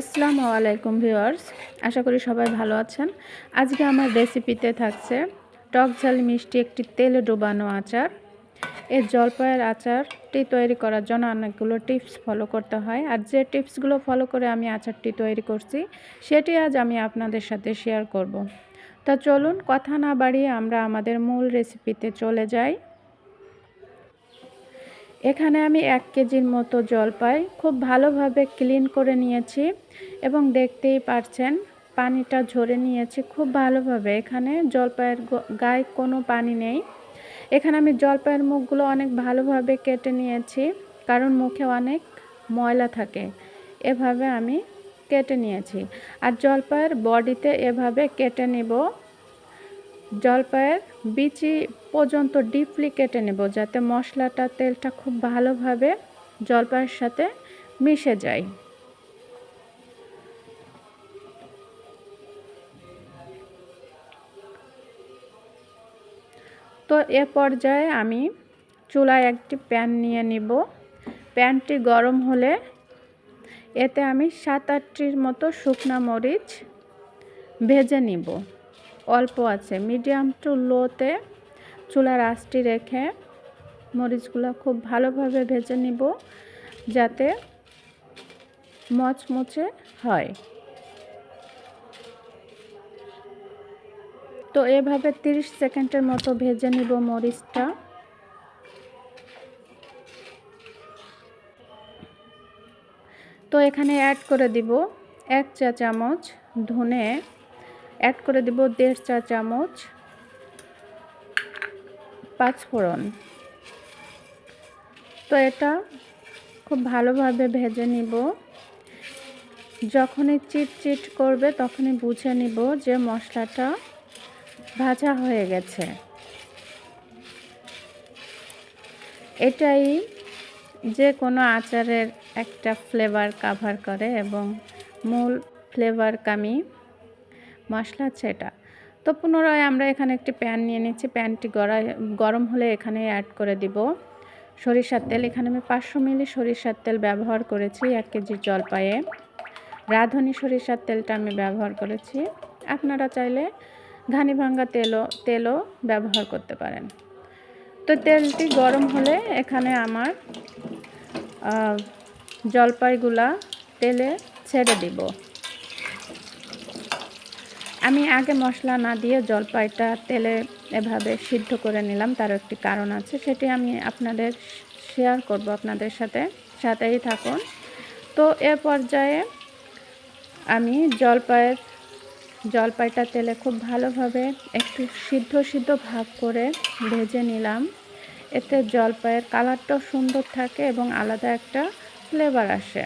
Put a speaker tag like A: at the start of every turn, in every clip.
A: আসসালামু আলাইকুম ভিউয়ার্স, আশা করি সবাই ভালো আছেন। আজকে আমার রেসিপিতে থাকছে টক ঝাল মিষ্টি একটি তেলে ডোবানো আচার। এর জলপাইয়ের আচারটি তৈরি করার জন্য অনেকগুলো টিপস ফলো করতে হয়। আর যে টিপসগুলো ফলো করে আমি আচারটি তৈরি করছি, সেটি আজ আমি আপনাদের সাথে শেয়ার করব। তা চলুন, কথা না বাড়িয়ে আমরা আমাদের মূল রেসিপিতে চলে যাই। এখানে আমি এক কেজির মতো জলপাই খুব ভালোভাবে ক্লিন করে নিয়েছি এবং দেখতেই পারছেন, পানিটা ঝরে নিয়েছি খুব ভালোভাবে। এখানে জলপাইয়ের গায়ে কোনো পানি নেই। এখানে আমি জলপাইয়ের মুখগুলো অনেক ভালোভাবে কেটে নিয়েছি, কারণ মুখে অনেক ময়লা থাকে। এভাবে আমি কেটে নিয়েছি। আর জলপাইয়ের বডিতে এভাবে কেটে নেব। জলপাইয়ের বিচি পর্যন্ত ডিপলি কেটে নেব যাতে মশলাটা, তেলটা খুব ভালোভাবে জলপাইয়ের সাথে মিশে যায়। তো এ পর্যায়ে আমি চুলায় একটি প্যান নিয়ে নিব। প্যানটি গরম হলে এতে আমি সাত আটটির মতো শুকনা মরিচ ভেজে নিব। অল্প আছে। মিডিয়াম টু লোতে চুলার আঁচটি রেখে মরিচগুলো খুব ভালোভাবে ভেজে নিব যাতে মচমচে হয়। তো এভাবে 30 সেকেন্ডের মতো ভেজে নিব মরিচটা। তো এখানে অ্যাড করে দিব এক চা চামচ ধনে অ্যাড করে দিব দেড় চা চামচ পাঁচফোড়ন তো এটা খুব ভালোভাবে ভেজে নিব। যখনই চিট চিট করবে তখনই বুঝে নিব যে মশলাটা ভাজা হয়ে গেছে। এটাই যে কোনো আচারের একটা ফ্লেভার কাভার করে এবং মূল ফ্লেভার কামি মশলা আছে এটা। তো পুনরায় আমরা এখানে একটি প্যান নিয়ে নিচ্ছি। প্যানটি গড়ায় গরম হলে এখানে অ্যাড করে দিব সরিষার তেল। এখানে আমি পাঁচশো মিলি সরিষার তেল ব্যবহার করেছি এক কেজি জলপাইয়ে। রাঁধুনি সরিষার তেলটা আমি ব্যবহার করেছি। আপনারা চাইলে ঘানি ভাঙ্গা তেলও তেলও ব্যবহার করতে পারেন। তো তেলটি গরম হলে এখানে আমার জলপাইগুলা তেলে ছেড়ে দিব। আমি আগে মশলা না দিয়ে জলপাইটা তেলে এভাবে সিদ্ধ করে নিলাম। তার একটি কারণ আছে, সেটি আমি আপনাদের শেয়ার করব আপনাদের সাথে। সাথেই থাকুন। তো এ পর্যায়ে আমি জলপাইয়ের, জলপাইটা তেলে খুব ভালোভাবে একটু সিদ্ধ সিদ্ধ ভাব করে ভেজে নিলাম। এতে জলপাইয়ের কালারটাও সুন্দর থাকে এবং আলাদা একটা ফ্লেভার আসে।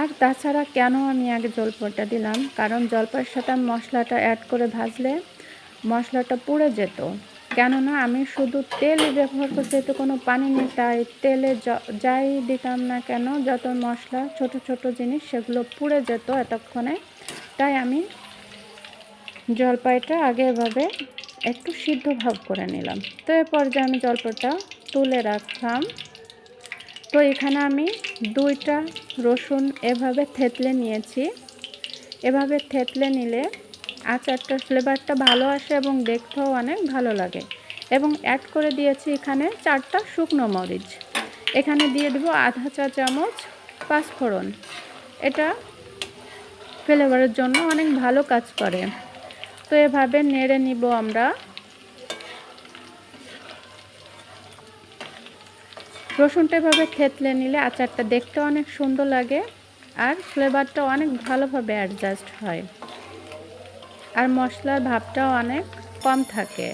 A: আর তাছাড়া কেন আমি আগে জলপাইটা দিলাম? কারণ জলপাইয়ের সাথে মশলাটা অ্যাড করে ভাজলে মশলাটা পুড়ে যেত। কেননা আমি শুধু তেল ব্যবহার করছি, এতে কোনো পানি নেই, তাই তেলে যাই দিতাম না কেন, যত মশলা, ছোট ছোট জিনিস, সেগুলো পুড়ে যেত এতক্ষণে। তাই আমি জলপাইটা আগে এভাবে একটু সিদ্ধ ভাব করে নিলাম। তো এ পর্যায়ে আমি জলপাইটা তুলে রাখলাম তো এখানে আমি দুইটা রসুন এভাবে থেতলে নিয়েছি। এভাবে থেতলে নিলে আচারটার ফ্লেভারটা ভালো আসে এবং দেখতেও অনেক ভালো লাগে। এবং অ্যাড করে দিয়েছি এখানে চারটা শুকনো মরিচ। এখানে দিয়ে দেবো আধা চা চামচ পাঁচফোড়ন। এটা ফ্লেভারের জন্য অনেক ভালো কাজ করে। তো এভাবে নেড়ে নিব আমরা। রসুনটা এভাবে থেতলে নিলে আচারটা দেখতে অনেক সুন্দর লাগে আর ফ্লেভারটা অনেক ভালোভাবে অ্যাডজাস্ট হয়। আর মশলার ভাবটাও অনেক কম থাকে।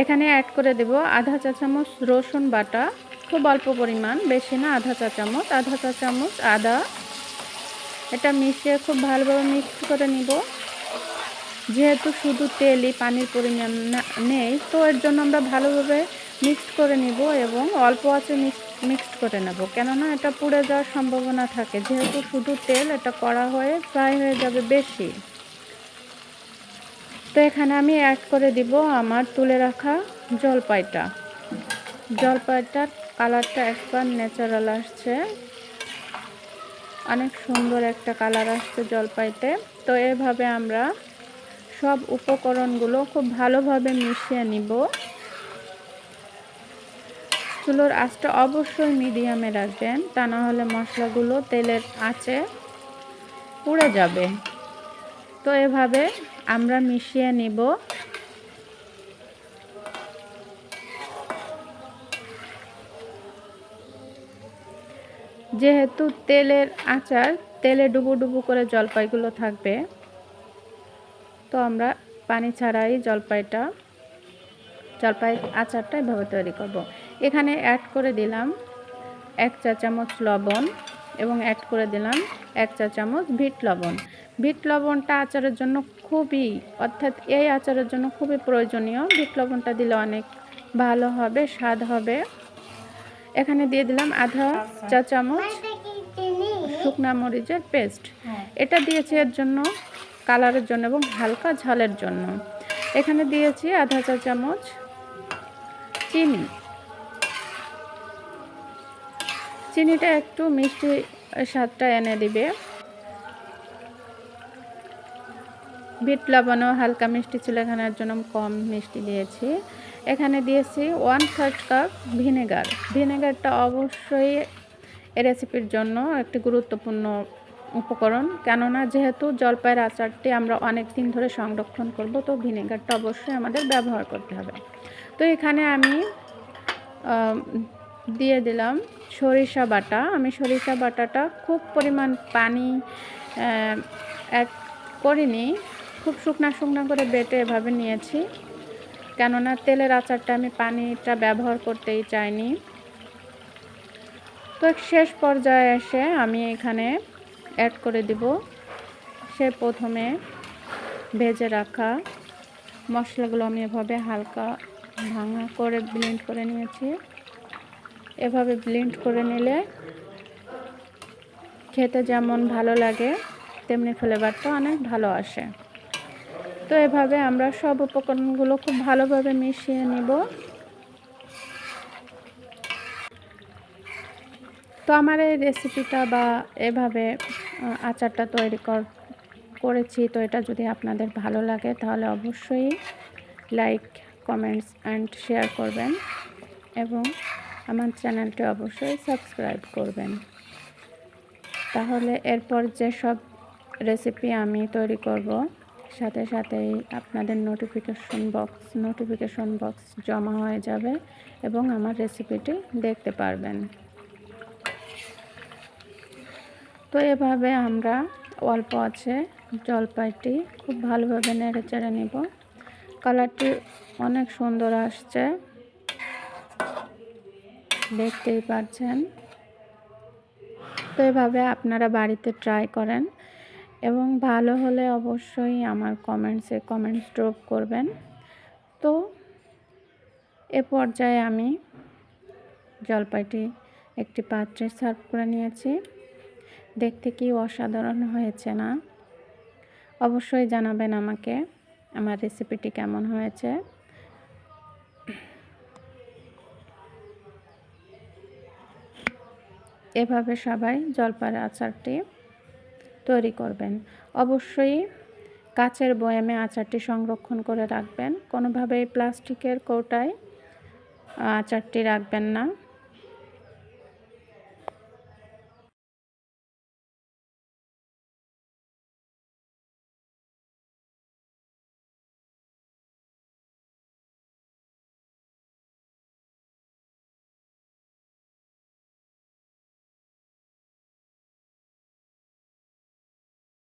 A: এখানে অ্যাড করে দেব আধা চা চামচ রসুন বাটা। খুব অল্প পরিমাণ, বেশি না, আধা চা চামচ। আধা চা চামচ আদা। এটা মিশিয়ে খুব ভালোভাবে মিক্স করে নিব। যেহেতু শুধু তেলই পানির পরিমাণ নেই, তো এর জন্য আমরা ভালোভাবে মিক্সড করে নিব এবং অল্প আছে মিক্সড করে নেব। কেননা এটা পুড়ে যাওয়ার সম্ভাবনা থাকে। যেহেতু শুধু তেল, এটা করা হয়ে ফ্রাই হয়ে যাবে বেশি। তো এখানে আমি অ্যাড করে দিব আমার তুলে রাখা জলপাইটা। জলপাইটার কালারটা একবার ন্যাচারাল আসছে। অনেক সুন্দর একটা কালার আসছে জলপাইতে। তো এভাবে আমরা সব উপকরণগুলো খুব ভালোভাবে মিশিয়ে নিব। চুলোর আঁচটা অবশ্যই মিডিয়ামে রাখবেন, তা না হলে মশলাগুলো তেলের আঁচে পুড়ে যাবে। তো এভাবে আমরা মিশিয়ে নিব। যেহেতু তেলের আচার, তেলে ডুবু ডুবু করে জলপাইগুলো থাকবে তো আমরা পানি ছাড়াই জলপাইটা জলপাই আচারটা এভাবে তৈরি করব। এখানে অ্যাড করে দিলাম এক চা চামচ লবণ এবং অ্যাড করে দিলাম এক চা চামচ ভিট লবণ। ভিট লবণটা আচারের জন্য খুবই অর্থাৎ এই আচারের জন্য খুবই প্রয়োজনীয়। ভিট লবণটা দিলে অনেক ভালো হবে স্বাদ হবে। এখানে দিয়ে দিলাম আধা চা চামচ শুকনা মরিচের পেস্ট। এটা দিয়েছি এর জন্য কালারের জন্য এবং হালকা ঝালের জন্য। এখানে দিয়েছি আধা চা চামচ চিনি। চিনিটা একটু মিষ্টি স্বাদটা এনে দিবে। বিট লবণও হালকা মিষ্টি ছিল এখানের জন্য কম মিষ্টি দিয়েছি। এখানে দিয়েছি ওয়ান থার্ড কাপ ভিনেগার ভিনেগারটা অবশ্যই এ রেসিপির জন্য একটি গুরুত্বপূর্ণ উপকরণ। কেননা যেহেতু জলপাইয়ের আচারটি আমরা অনেক দিন ধরে সংরক্ষণ করব, তো ভিনেগারটা অবশ্যই আমাদের ব্যবহার করতে হবে। তো এখানে আমি দিয়ে দিলাম সরিষা বাটা। আমি সরিষা বাটাটা খুব পরিমাণ পানি অ্যাড করিনি। খুব শুকনা শুকনা করে বেটে এভাবে নিয়েছি। কেননা তেলের আচারটা আমি পানিটা ব্যবহার করতেই চাইনি। তো শেষ পর্যায়ে এসে আমি এখানে অ্যাড করে দিব। সে প্রথমে ভেজে রাখা মশলাগুলো আমি এভাবে হালকা ভাঙা করে ব্লেন্ড করে নিয়েছি। এভাবে ব্লেন্ড করে নিলে খেতে যেমন ভালো লাগে, তেমনি ফ্লেভারটা অনেক ভালো আসে। তো এভাবে আমরা সব উপকরণগুলো খুব ভালোভাবে মিশিয়ে নিব। তো আমার এই রেসিপিটা বা এভাবে আচারটা তৈরি কর, করেছি। তো এটা যদি আপনাদের ভালো লাগে, তাহলে অবশ্যই লাইক কমেন্টস অ্যান্ড শেয়ার করবেন এবং আমার চ্যানেলটি অবশ্যই সাবস্ক্রাইব করবেন। তাহলে এরপর যে সব রেসিপি আমি তৈরি করব, সাথে সাথেই আপনাদের নোটিফিকেশন বক্স নোটিফিকেশন বক্স জমা হয়ে যাবে এবং আমার রেসিপিটি দেখতে পারবেন। তো এভাবে আমরা অল্প আছে জলপাইটি খুব ভালোভাবে নেড়ে চেড়ে নেব। কালারটি অনেক সুন্দর আসছে। দেখতেই পাচ্ছেন। তো এভাবে আপনারা বাড়িতে ট্রাই করেন এবং ভালো হলে অবশ্যই আমার কমেন্টসে কমেন্টস ড্রপ করবেন। তো এ পর্যায়ে আমি জলপাইটি একটি পাত্রে সার্ভ করে নিয়েছি। দেখতে কি অসাধারণ হয়েছে না? অবশ্যই জানাবেন আমাকে, আমার রেসিপিটি কেমন হয়েছে। এভাবে সবাই জলপাইয়ের আচারটি তৈরি করবেন। অবশ্যই কাচের বয়ামে আচারটি সংরক্ষণ করে রাখবেন। কোনোভাবেই প্লাস্টিকের কৌটায় আচারটি রাখবেন না।